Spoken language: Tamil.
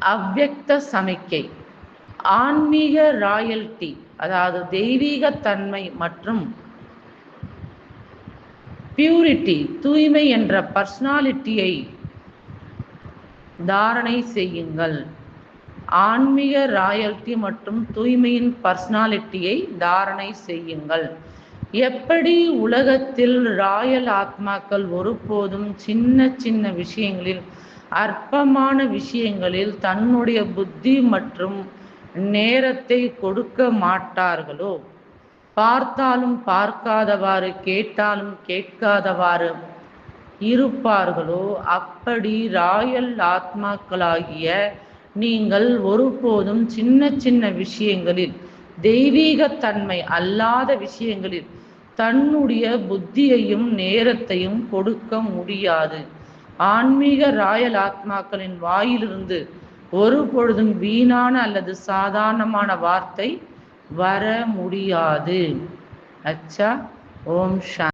அவ்வக்த சமிக்கை. ஆன்மீக ராயல்டி அதாவது தெய்வீக தன்மை மற்றும் பியூரிட்டி தூய்மை என்ற பர்சனாலிட்டியை தாரணை செய்யுங்கள். ஆன்மீக ராயல்டி மற்றும் தூய்மையின் பர்சனாலிட்டியை தாரணை செய்யுங்கள். எப்படி உலகத்தில் ராயல் ஆத்மாக்கள் ஒருபோதும் சின்ன சின்ன விஷயங்களில் அற்பமான விஷயங்களில் தன்னுடைய புத்தி மற்றும் நேரத்தை கொடுக்க மாட்டார்களோ? பார்த்தாலும் பார்க்காதவாறு கேட்டாலும் கேட்காதவாறு இருப்பார்களோ? அப்படி ராயல் ஆத்மாக்களாகிய நீங்கள் ஒருபோதும் சின்ன சின்ன விஷயங்களில் தெய்வீகத்தன்மை அல்லாத விஷயங்களில் தன்னுடைய புத்தியையும் நேரத்தையும் கொடுக்க முடியாது. ஆன்மீக ராயல் ஆத்மாக்களின் வாயிலிருந்து ஒரு பொழுதும் வீணான அல்லது சாதாரணமான வார்த்தை வர முடியாது. அச்சா ஓம் ஷா